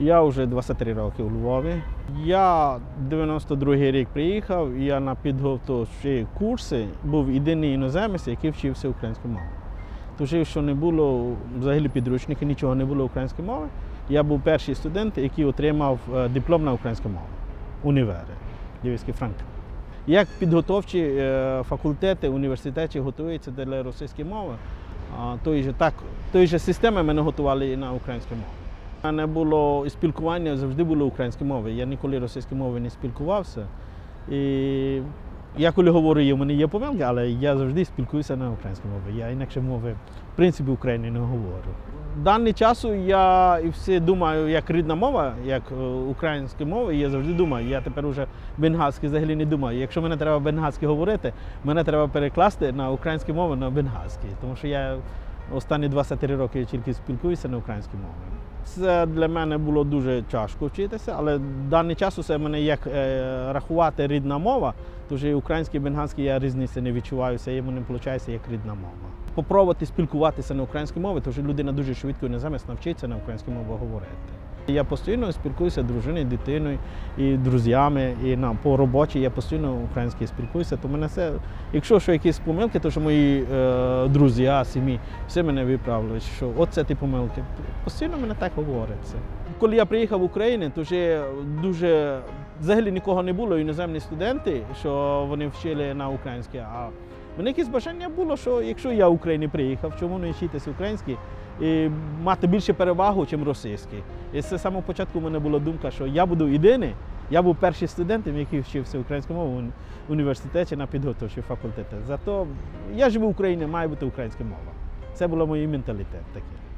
Я вже 23 роки у Львові. Я 92-й рік приїхав, і я на підготовчі курси був єдиний іноземець, який вчився українською мовою. Тому що не було взагалі підручники, нічого не було української мови. Я був перший студент, який отримав е, диплом на українську мову. Універи, Львівський Франк. Як підготовчі е, факультети, університети готуються для російської мови, тої же так, тої же системи мене готували і на українську мову. У мене було спілкування завжди було українською мовою. Я ніколи російською мовою не спілкувався. І я коли говорю, в мене є помилки, але я завжди спілкуюся на українській мові. Я інакше мови, в принципі, України не говорю. Даний часу я і все думаю, як рідна мова, як е, українська мова, я завжди думаю, я тепер уже бенгальський взагалі не думаю. Якщо мене треба бенгальський говорити, мене треба перекласти на українську мову на бенгальський, тому що я останні 23 роки я тільки спілкуюся на українській мові. Це для мене було дуже тяжко вчитися, але в даний час це мене як е, рахувати рідна мова, тож і український і бенганський я різниці не відчуваю, це йому не виходить як рідна мова. Попробувати спілкуватися на українській мові, тому що людина дуже швидко і незамість навчиться на українській мові говорити. Я постійно спілкуюся з дружиною, дитиною і друзями, і на по роботі я постійно українською спілкуюся. То мене це, якщо що якісь помилки, то що мої е, друзі, сім'ї, всі мене виправили, що оце ті помилки. Постійно мене так говориться. Коли я приїхав в Україну, то вже дуже взагалі нікого не було, іноземні студенти, що вони вчили на українській. А в якесь бажання було, що якщо я в Україні приїхав, чому не вчитися українській і мати більше перевагу, ніж російський. І з самого початку в мене була думка, що я буду єдиний, я був першим студентом, який вчився українську мову в університеті на підготовчому факультеті. Зато я живу в Україні, має бути українська мова. Це був мій менталітет такий.